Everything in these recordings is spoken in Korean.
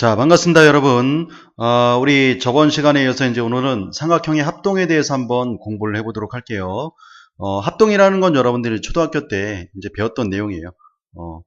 자, 반갑습니다, 여러분. 어, 우리 저번 시간에 이어서 이제 오늘은 삼각형의 합동에 대해서 한번 공부를 해보도록 할게요. 어, 합동이라는 건 여러분들이 초등학교 때 이제 배웠던 내용이에요. 어,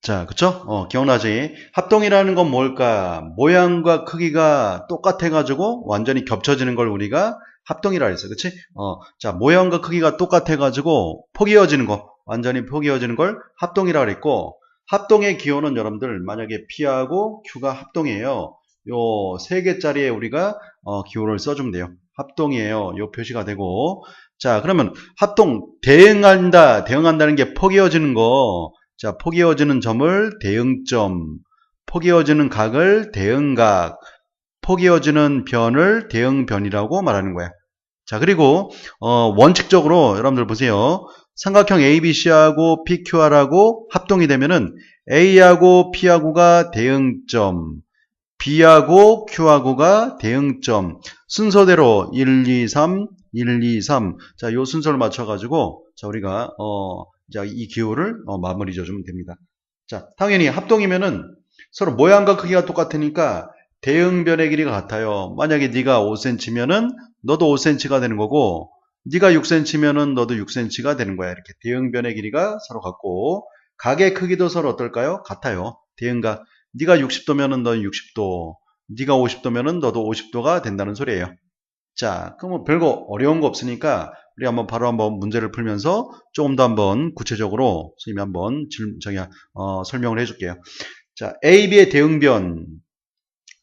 자, 그쵸? 어, 기억나지? 합동이라는 건 뭘까? 모양과 크기가 똑같아가지고 완전히 겹쳐지는 걸 우리가 합동이라 했어. 그치? 어, 자, 모양과 크기가 똑같아가지고 포개어지는 거, 완전히 포개어지는 걸 합동이라 그랬고, 합동의 기호는 여러분들 만약에 P하고 Q가 합동이에요. 요 세 개짜리에 우리가 어, 기호를 써주면 돼요. 합동이에요. 요 표시가 되고 자 그러면 합동 대응한다 대응한다는 게 포개어지는 거. 자 포개어지는 점을 대응점, 포개어지는 각을 대응각, 포개어지는 변을 대응변이라고 말하는 거야. 자 그리고 어, 원칙적으로 여러분들 보세요. 삼각형 ABC하고 PQR하고 합동이 되면은 A하고 P하고가 대응점, B하고 Q하고가 대응점. 순서대로 1, 2, 3, 1, 2, 3. 자, 요 순서를 맞춰가지고, 자, 우리가, 어, 자, 이 기호를 어, 마무리 져주면 됩니다. 자, 당연히 합동이면은 서로 모양과 크기가 똑같으니까 대응변의 길이가 같아요. 만약에 네가 5cm면은 너도 5cm가 되는 거고, 네가 6cm면은 너도 6cm가 되는 거야. 이렇게 대응변의 길이가 서로 같고 각의 크기도 서로 어떨까요? 같아요. 대응각. 네가 60도면은 너는 60도, 네가 50도면은 너도 50도가 된다는 소리예요. 자, 그러면 별거 어려운 거 없으니까 우리 한번 바로 한번 문제를 풀면서 조금 더 한번 구체적으로 선생님이 한번 질, 저기 어, 설명을 해줄게요. 자, A, B의 대응변.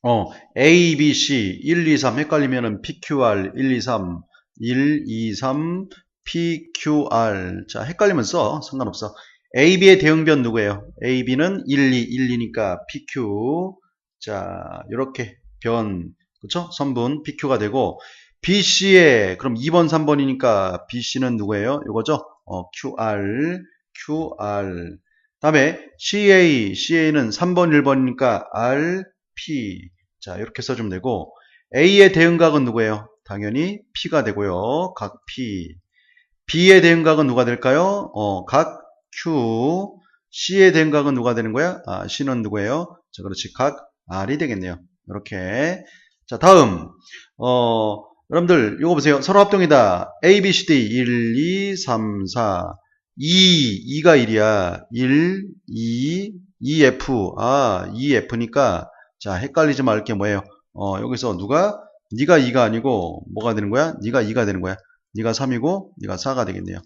어, A, B, C 1, 2, 3 헷갈리면은 PQR 1, 2, 3 1, 2, 3, PQR. 자, 헷갈리면 써. 상관없어. AB의 대응변 누구예요? AB는 1, 2, 1, 2니까 PQ. 자, 이렇게 변, 그쵸? 선분 PQ가 되고, BC의, 그럼 2번, 3번이니까 BC는 누구예요? 이거죠? 어, QR, QR. 다음에 CA, CA는 3번, 1번이니까 RP. 자, 이렇게 써주면 되고, A의 대응각은 누구예요? 당연히 P가 되고요. 각 P. B의 대응 각은 누가 될까요? 어, 각 Q. C의 대응 각은 누가 되는 거야? 아, C는 누구예요? 자, 그렇지. 각 R이 되겠네요. 이렇게. 자, 다음. 어, 여러분들, 이거 보세요. 서로 합동이다. A, B, C, D. 1, 2, 3, 4. 2, 2가 1이야. 1, 2, 2F. 아, 2F니까. 자, 헷갈리지 말게 뭐예요? 어, 여기서 누가 네가 2가 아니고 뭐가 되는 거야? 네가 2가 되는 거야. 네가 3이고 네가 4가 되겠네요.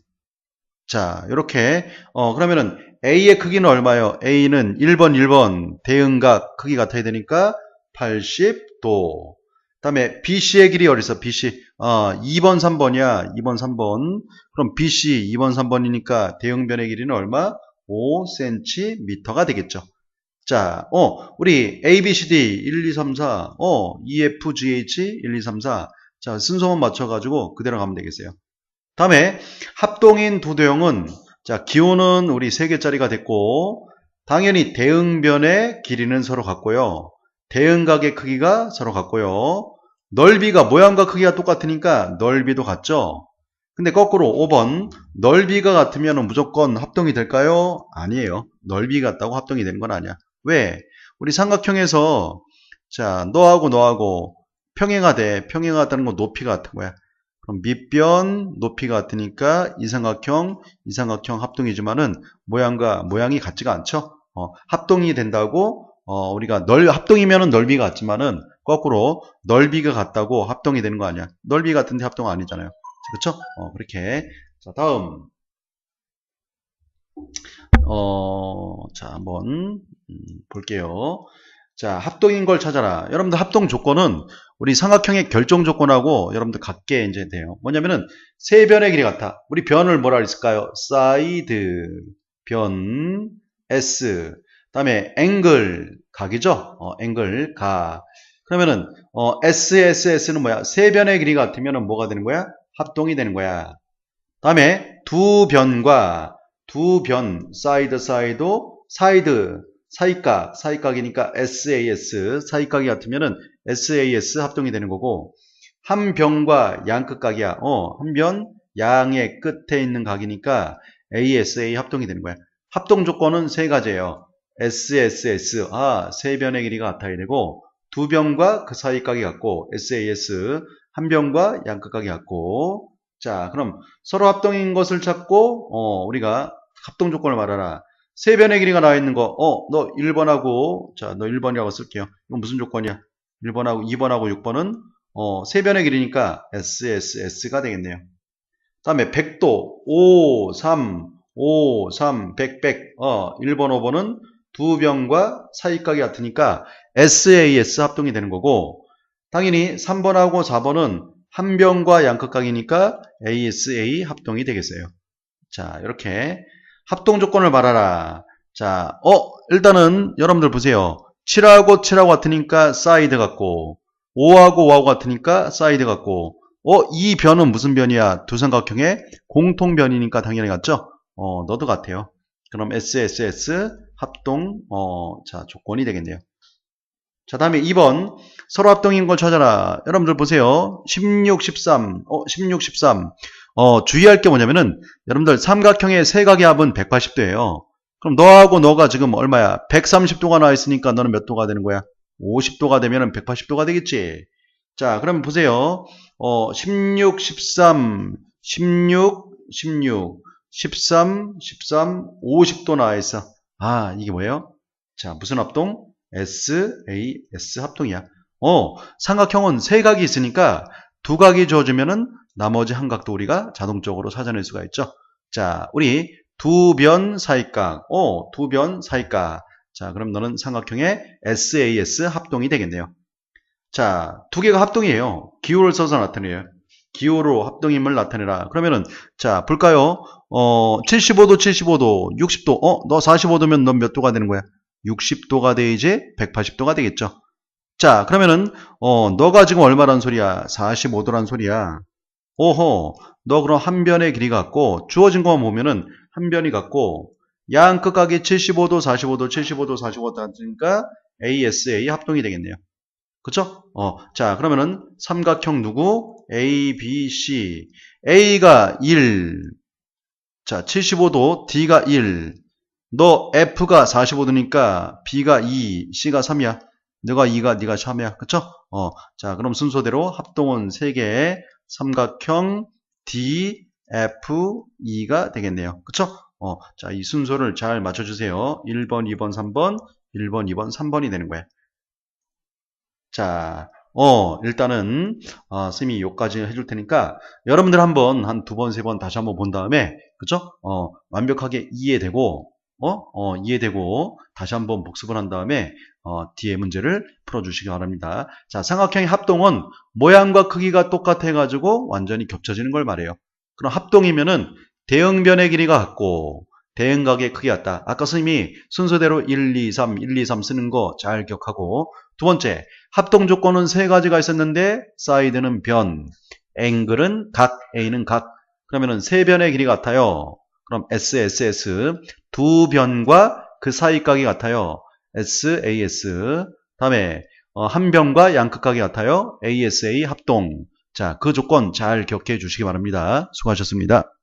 자, 이렇게 어 그러면은 A의 크기는 얼마예요? A는 1번 1번 대응각 크기 같아야 되니까 80도. 그다음에 BC의 길이 어디 있어? BC. 어, 2번 3번이야. 2번 3번. 그럼 BC 2번 3번이니까 대응변의 길이는 얼마? 5cm가 되겠죠. 자, 어, 우리 A, B, C, D 1, 2, 3, 4, 어, E, F, G, H 1, 2, 3, 4. 자, 순서만 맞춰가지고 그대로 가면 되겠어요. 다음에 합동인 두 도형은 자, 기호는 우리 3개짜리가 됐고 당연히 대응변의 길이는 서로 같고요. 대응각의 크기가 서로 같고요. 넓이가 모양과 크기가 똑같으니까 넓이도 같죠. 근데 거꾸로 5번 넓이가 같으면 무조건 합동이 될까요? 아니에요. 넓이 같다고 합동이 되는 건 아니야. 왜? 우리 삼각형에서 자 너하고 너하고 평행하되 평행하다는 건 높이가 같은 거야. 그럼 밑변 높이가 같으니까 이 삼각형 이 삼각형 합동이지만은 모양과 모양이 같지가 않죠. 어, 합동이 된다고 어, 우리가 넓 합동이면은 넓이가 같지만은 거꾸로 넓이가 같다고 합동이 되는 거 아니야. 넓이 같은데 합동 아니잖아요. 그렇죠? 어, 그렇게 자 다음 어, 자, 한번 음, 볼게요. 자, 합동인 걸 찾아라. 여러분들 합동 조건은 우리 삼각형의 결정 조건하고 여러분들 같게 이제 돼요. 뭐냐면은 세 변의 길이 같아. 우리 변을 뭐라 했을까요? 사이드 변 S 그다음에 앵글 각이죠. 어, 앵글 각. 그러면은 어, S S S는 뭐야? 세 변의 길이 같으면은 뭐가 되는 거야? 합동이 되는 거야. 다음에 두 변과 두 변, 사이드 사이드, 사이드, 사이각, 사이각이니까 SAS, 사이각이 같으면은 SAS 합동이 되는 거고, 한 변과 양 끝각이야. 어, 한 변, 양의 끝에 있는 각이니까 ASA 합동이 되는 거야. 합동 조건은 세 가지예요. SSS. 아, 세 변의 길이가 같아야 되고, 두 변과 그 사이 각이 같고, SAS. 한 변과 양끝 각이 같고, 자, 그럼 서로 합동인 것을 찾고, 어, 우리가 합동 조건을 말하라. 세 변의 길이가 나와 있는 거, 어, 너 1번하고, 자, 너 1번이라고 쓸게요. 이건 무슨 조건이야? 1번하고 2번하고 6번은, 어, 세 변의 길이니까 SSS가 되겠네요. 다음에 100도, 5, 3, 5, 3, 100, 100, 어, 1번, 5번은 두 변과 사이각이 같으니까 SAS 합동이 되는 거고, 당연히 3번하고 4번은 한 변과 양극각이니까 ASA 합동이 되겠어요. 자, 이렇게 합동 조건을 말하라. 자, 어, 일단은 여러분들 보세요. 7하고 7하고 같으니까 사이드 같고, 5하고 5하고 같으니까 사이드 같고, 어, 이 변은 무슨 변이야? 두 삼각형의 공통 변이니까 당연히 같죠? 어, 너도 같아요. 그럼 SSS 합동, 어, 자, 조건이 되겠네요. 자, 다음에 2번. 서로 합동인 걸 찾아라. 여러분들 보세요. 16, 13. 어, 16, 13. 어, 주의할 게 뭐냐면은, 여러분들 삼각형의 세각의 합은 180도예요. 그럼 너하고 너가 지금 얼마야? 130도가 나와 있으니까 너는 몇 도가 되는 거야? 50도가 되면은 180도가 되겠지. 자, 그럼 보세요. 어, 16, 13, 16, 16, 13, 13, 50도 나와 있어. 아, 이게 뭐예요? 자, 무슨 합동? SAS 합동이야. 어, 삼각형은 세 각이 있으니까 두 각이 주어지면은 나머지 한 각도 우리가 자동적으로 찾아낼 수가 있죠. 자, 우리 두 변 사이각. 어, 두변 사이각. 자, 그럼 너는 삼각형의 SAS 합동이 되겠네요. 자, 두 개가 합동이에요. 기호를 써서 나타내요. 기호로 합동임을 나타내라. 그러면은, 자, 볼까요? 어, 75도, 75도, 60도. 어, 너 45도면 넌 몇 도가 되는 거야? 60도가 돼야지 180도가 되겠죠. 자, 그러면은, 어, 너가 지금 얼마란 소리야? 45도란 소리야. 오호, 너 그럼 한 변의 길이 같고, 주어진 것만 보면은 한 변이 같고, 양 끝각이 75도, 45도, 75도, 45도 하니까 ASA 합동이 되겠네요. 그쵸? 어, 자, 그러면은 삼각형 누구? A, B, C. A가 1. 자, 75도, D가 1. 너 F가 45도니까 B가 2, C가 3이야. 너가 2가 네가 3이야. 그쵸? 어, 자, 그럼 순서대로 합동은 3개의 삼각형 D, F, E가 되겠네요. 그쵸? 어, 자, 이 순서를 잘 맞춰주세요. 1번, 2번, 3번, 1번, 2번, 3번이 되는 거야. 자, 어, 일단은, 어, 쌤이 요까지 해줄 테니까, 여러분들 한 번, 한 두 번, 세 번 다시 한번 본 다음에, 그죠? 어, 완벽하게 이해되고, 어, 어, 이해되고, 다시 한번 복습을 한 다음에, 어, 뒤에 문제를 풀어주시기 바랍니다. 자, 삼각형의 합동은 모양과 크기가 똑같아 가지고 완전히 겹쳐지는 걸 말해요. 그럼 합동이면은 대응변의 길이가 같고, 대응각의 크기 같다. 아까 선생님이 순서대로 1, 2, 3, 1, 2, 3 쓰는 거 잘 기억하고, 두 번째, 합동 조건은 세 가지가 있었는데, 사이드는 변, 앵글은 각, A는 각. 그러면은 세 변의 길이 같아요. 그럼 SSS, 두 변과 그 사이 각이 같아요. SAS. 다음에 어, 한 변과 양끝 각이 같아요. ASA 합동. 자, 그 조건 잘 기억해 주시기 바랍니다. 수고하셨습니다.